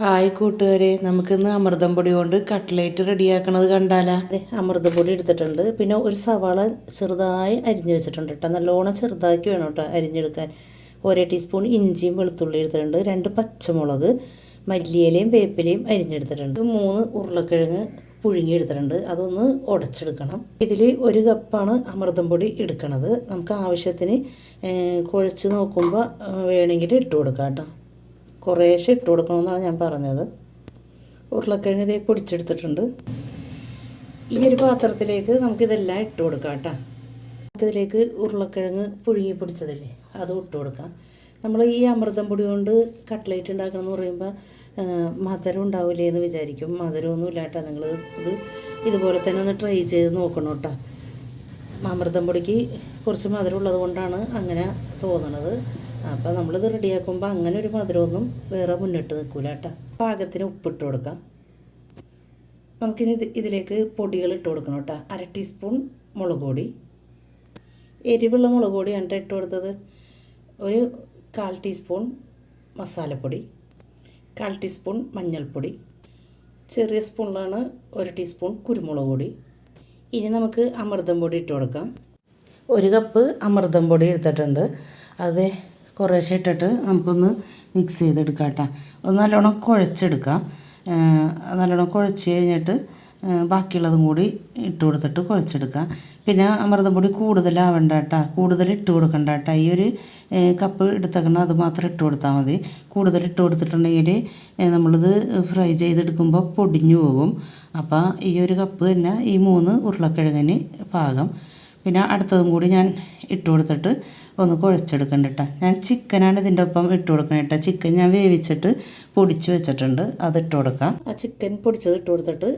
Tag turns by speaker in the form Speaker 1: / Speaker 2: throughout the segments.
Speaker 1: Hi കൂട്ടുകാരെ നമുക്കിന്ന് അമൃതം പൊടി കൊണ്ട് കട്ട്ലേറ്റ് റെഡിയാക്കണത് കണ്ടാലാ. അതെ അമൃതം പൊടി എടുത്തിട്ടുണ്ട്. പിന്നെ ഒരു സവാള ചെറുതായി അരിഞ്ഞു വെച്ചിട്ടുണ്ട് കേട്ടോ. നല്ലോണം ചെറുതാക്കി വേണം കേട്ടോ അരിഞ്ഞെടുക്കാൻ. ഒരേ ടീസ്പൂൺ ഇഞ്ചിയും വെളുത്തുള്ളി എടുത്തിട്ടുണ്ട്. രണ്ട് പച്ചമുളക് മല്ലിയിലയും വേപ്പിലയും അരിഞ്ഞെടുത്തിട്ടുണ്ട്. മൂന്ന് ഉരുളക്കിഴങ്ങ് പുഴുങ്ങി എടുത്തിട്ടുണ്ട്. അതൊന്ന് ഉടച്ചെടുക്കണം. ഇതിൽ ഒരു കപ്പാണ് അമൃതം പൊടി എടുക്കണത്. നമുക്ക് ആവശ്യത്തിന് കുഴച്ച് നോക്കുമ്പോൾ വേണമെങ്കിൽ ഇട്ട് കൊടുക്കാം കേട്ടോ. കുറേശ്ശെ ഇട്ട് കൊടുക്കണമെന്നാണ് ഞാൻ പറഞ്ഞത്. ഉരുളക്കിഴങ്ങ് ഇതേ പൊടിച്ചെടുത്തിട്ടുണ്ട്. ഈ ഒരു പാത്രത്തിലേക്ക് നമുക്കിതെല്ലാം ഇട്ട് കൊടുക്കാം കേട്ടോ. നമുക്കിതിലേക്ക് ഉരുളക്കിഴങ്ങ് പുഴുങ്ങി പിടിച്ചതല്ലേ അതും ഇട്ട് കൊടുക്കാം. നമ്മൾ ഈ അമൃതം പൊടി കൊണ്ട് കട്ട്ലേറ്റ് ഉണ്ടാക്കണം എന്ന് പറയുമ്പോൾ മധുരം ഉണ്ടാവില്ലേ എന്ന് വിചാരിക്കും. മധുരമൊന്നും ഇല്ല കേട്ടോ നിങ്ങൾ ഇത് ഇതുപോലെ തന്നെ ഒന്ന് ട്രൈ ചെയ്ത് നോക്കണം കേട്ടോ. അമൃതം പൊടിക്ക് കുറച്ച് മധുരം ഉള്ളത് കൊണ്ടാണ് അങ്ങനെ തോന്നണത്. അപ്പോൾ നമ്മളിത് റെഡിയാക്കുമ്പോൾ അങ്ങനെ ഒരു മധുരമൊന്നും വേറെ മുന്നിട്ട് നിൽക്കില്ല കേട്ടോ. പാകത്തിന് ഉപ്പിട്ട് കൊടുക്കാം. നമുക്കിനി ഇത് ഇതിലേക്ക് പൊടികൾ ഇട്ട് കൊടുക്കണം കേട്ടോ. അര ടീസ്പൂൺ മുളക് പൊടി. എരിവുള്ള മുളക് പൊടിയാണ് ഇട്ട് കൊടുത്തത്. ഒരു കാൽ ടീസ്പൂൺ മസാലപ്പൊടി കാൽ ടീസ്പൂൺ മഞ്ഞൾപ്പൊടി ചെറിയ സ്പൂണിലാണ് ഒരു ടീസ്പൂൺ കുരുമുളക് പൊടി. ഇനി നമുക്ക് അമൃതം പൊടി ഇട്ട് കൊടുക്കാം. ഒരു കപ്പ് അമൃതം പൊടി എടുത്തിട്ടുണ്ട്. അത് കുറേശ്ശെ ഇട്ടിട്ട് നമുക്കൊന്ന് മിക്സ് ചെയ്തെടുക്കാം കേട്ടോ. ഒന്ന് നല്ലോണം കുഴച്ചെടുക്കാം. നല്ലോണം കുഴച്ച് കഴിഞ്ഞിട്ട് ബാക്കിയുള്ളതും കൂടി ഇട്ട് കൊടുത്തിട്ട് കുഴച്ചെടുക്കാം. പിന്നെ അമൃതം പൊടി കൂടുതലാവണ്ട കേട്ടോ. കൂടുതൽ ഇട്ട് കൊടുക്കണ്ട കേട്ടോ. ഈ ഒരു കപ്പ് എടുത്തേക്കണം അത് മാത്രം ഇട്ട് കൊടുത്താൽ മതി. കൂടുതൽ ഇട്ട് കൊടുത്തിട്ടുണ്ടെങ്കിൽ നമ്മളിത് ഫ്രൈ ചെയ്തെടുക്കുമ്പോൾ പൊടിഞ്ഞു പോകും. അപ്പോൾ ഈ ഒരു കപ്പ് തന്നെ ഈ മൂന്ന് ഉരുളക്കിഴങ്ങിന് പാകം. പിന്നെ അടുത്തതും കൂടി ഞാൻ ഇട്ട് കൊടുത്തിട്ട് ഒന്ന് കുഴച്ചെടുക്കണ്ട കേട്ടോ. ഞാൻ ചിക്കനാണ് ഇതിന്റെ ഒപ്പം ഇട്ട് കൊടുക്കണം കേട്ടോ. ചിക്കൻ ഞാൻ വേവിച്ചിട്ട് പൊടിച്ച് വെച്ചിട്ടുണ്ട്. അത് ഇട്ട് കൊടുക്കാം. ആ ചിക്കൻ പൊടിച്ചത് ഇട്ട് കൊടുത്തിട്ട്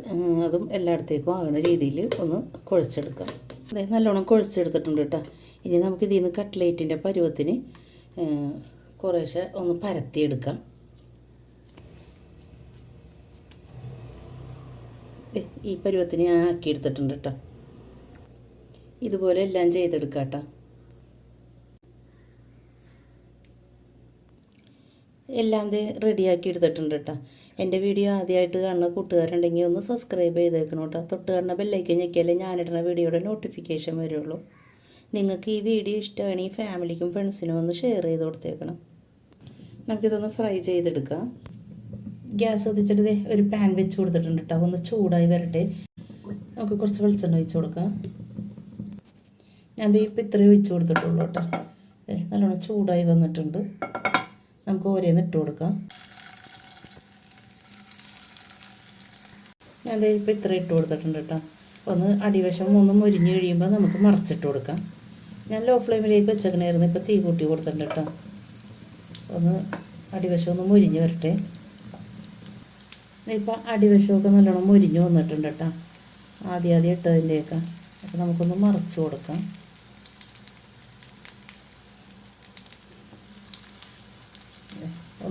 Speaker 1: അതും എല്ലായിടത്തേക്കും ആകുന്ന രീതിയിൽ ഒന്ന് കുഴച്ചെടുക്കാം. അതെ നല്ലോണം കുഴച്ചെടുത്തിട്ടുണ്ട് കേട്ടോ. ഇനി നമുക്ക് ഇതിൽ നിന്ന് കട്ട്ലേറ്റിന്റെ പരുവത്തിന് കുറേശ്ശെ ഒന്ന് പരത്തിയെടുക്കാം. ഈ പരുവത്തിന് ഞാൻ ആക്കിയെടുത്തിട്ടുണ്ട് കേട്ടോ. ഇതുപോലെ എല്ലാം ചെയ്തെടുക്കാം കേട്ടോ. എല്ലാം ദേ റെഡിയാക്കി എടുത്തിട്ടുണ്ട് കേട്ടോ എന്റെ വീഡിയോ ആദ്യമായിട്ട് കാണുന്ന കൂട്ടുകാരുണ്ടെങ്കിൽ ഒന്ന് സബ്സ്ക്രൈബ് ചെയ്തേക്കണം കേട്ടോ തൊട്ട് കാണുന്ന ബെല്ലൈക്കൻ ഞെക്കിയാലേ ഞാനിടുന്ന വീഡിയോയുടെ നോട്ടിഫിക്കേഷൻ വരുള്ളൂ. നിങ്ങൾക്ക് ഈ വീഡിയോ ഇഷ്ടമാണെങ്കിൽ ഫാമിലിക്കും ഫ്രണ്ട്സിനും ഒന്ന് ഷെയർ ചെയ്ത് കൊടുത്തേക്കണം. നമുക്കിതൊന്ന് ഫ്രൈ ചെയ്തെടുക്കാം. ഗ്യാസ് കത്തിച്ചിട്ട് ഒരു പാൻ വെച്ച് കൊടുത്തിട്ടുണ്ട് കേട്ടോ ഒന്ന് ചൂടായി വരട്ടെ. നമുക്ക് കുറച്ച് വെളിച്ചെണ്ണ ഒഴിച്ച് കൊടുക്കാം. ഞാൻ ഇപ്പം ഇത്രയും ഒഴിച്ച് കൊടുത്തിട്ടുള്ളൂ കേട്ടോ നല്ലോണം ചൂടായി വന്നിട്ടുണ്ട്. നമുക്ക് ഓരോന്ന് ഇട്ട് കൊടുക്കാം. ഞാൻ ദേ ഇപ്പം ഇത്ര ഇട്ട് കൊടുത്തിട്ടുണ്ട് കേട്ടോ. ഒന്ന് അടിവശം ഒന്ന് മുരിഞ്ഞ് കഴിയുമ്പോൾ നമുക്ക് മറച്ചിട്ട് കൊടുക്കാം. ഞാൻ ലോ ഫ്ലെയിമിലേക്ക് വെച്ചേക്കണായിരുന്നു. ഇപ്പോൾ തീ കൂട്ടി കൊടുത്തിട്ടുണ്ട് കേട്ടോ. ഒന്ന് അടിവശം ഒന്ന് മുരിഞ്ഞ് വരട്ടെ. ഇപ്പം അടിവശമൊക്കെ നല്ലോണം മുരിഞ്ഞ് വന്നിട്ടുണ്ട് കേട്ടോ. ആദ്യം ആദ്യം ഇട്ടതിന്റെയൊക്കെ. അപ്പോൾ നമുക്കൊന്ന് മറച്ച് കൊടുക്കാം.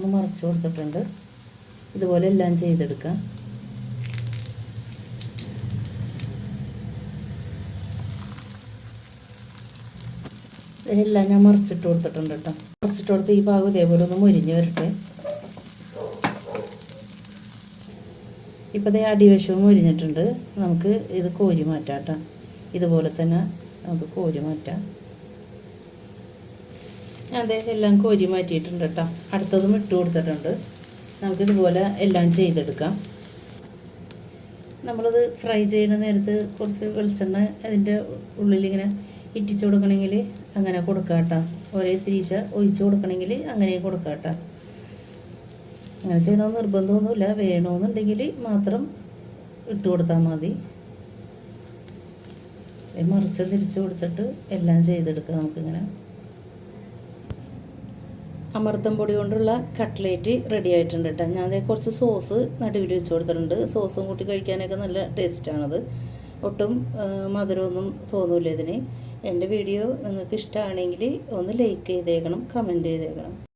Speaker 1: ദേ, മറച്ചു കൊടുത്തിട്ടുണ്ട്. ഇതുപോലെ എല്ലാം ചെയ്തെടുക്കാം. എല്ലാം ഞാൻ മറിച്ചിട്ട് കൊടുത്തിട്ടുണ്ട് കേട്ടോ. മറിച്ചിട്ട് കൊടുത്ത് ഈ ഭാഗം ഇതേപോലെ ഒന്ന് മുരിഞ്ഞ് വരട്ടെ. ഇപ്പോൾ ദേ അടിവശവും മുരിഞ്ഞിട്ടുണ്ട്. നമുക്ക് ഇത് കോരി മാറ്റാം കേട്ടോ. ഇതുപോലെ തന്നെ നമുക്ക് കോരി മാറ്റാം. ദേ എല്ലാം കോരി മാറ്റിയിട്ടുണ്ട് കേട്ടോ. അടുത്തതും ഇട്ട് കൊടുത്തിട്ടുണ്ട്. നമുക്കിതുപോലെ എല്ലാം ചെയ്തെടുക്കാം. നമ്മളിത് ഫ്രൈ ചെയ്യുന്ന നേരത്ത് കുറച്ച് വെളിച്ചെണ്ണ അതിന്റെ ഉള്ളിലിങ്ങനെ ഇറ്റിച്ച് കൊടുക്കണമെങ്കിൽ അങ്ങനെ കൊടുക്കാം കേട്ടോ. ഒരേ തിരിച്ച ഒഴിച്ച് കൊടുക്കണമെങ്കിൽ അങ്ങനെ കൊടുക്കാം കേട്ടോ. അങ്ങനെ ചെയ്യണമെന്ന് നിർബന്ധമൊന്നുമില്ല. വേണമെന്നുണ്ടെങ്കിൽ മാത്രം ഇട്ട് കൊടുത്താൽ മതി. മറിച്ച് തിരിച്ച് കൊടുത്തിട്ട് എല്ലാം ചെയ്തെടുക്കാം നമുക്കിങ്ങനെ. അമൃതം പൊടി കൊണ്ടുള്ള കട്ട്ലേറ്റ് റെഡി ആയിട്ടുണ്ട് കേട്ടോ ഞാൻ അതേ കുറച്ച് സോസ് നടുവിൽ വെച്ച് കൊടുത്തിട്ടുണ്ട്. സോസും കൂട്ടി കഴിക്കാനൊക്കെ നല്ല ടേസ്റ്റാണത് ഒട്ടും മധുരമൊന്നും തോന്നില്ല ഇതിന്. എന്റെ വീഡിയോ നിങ്ങൾക്ക് ഇഷ്ടമാണെങ്കിൽ ഒന്ന് ലൈക്ക് ചെയ്തേക്കണം കമന്റ് ചെയ്തേക്കണം.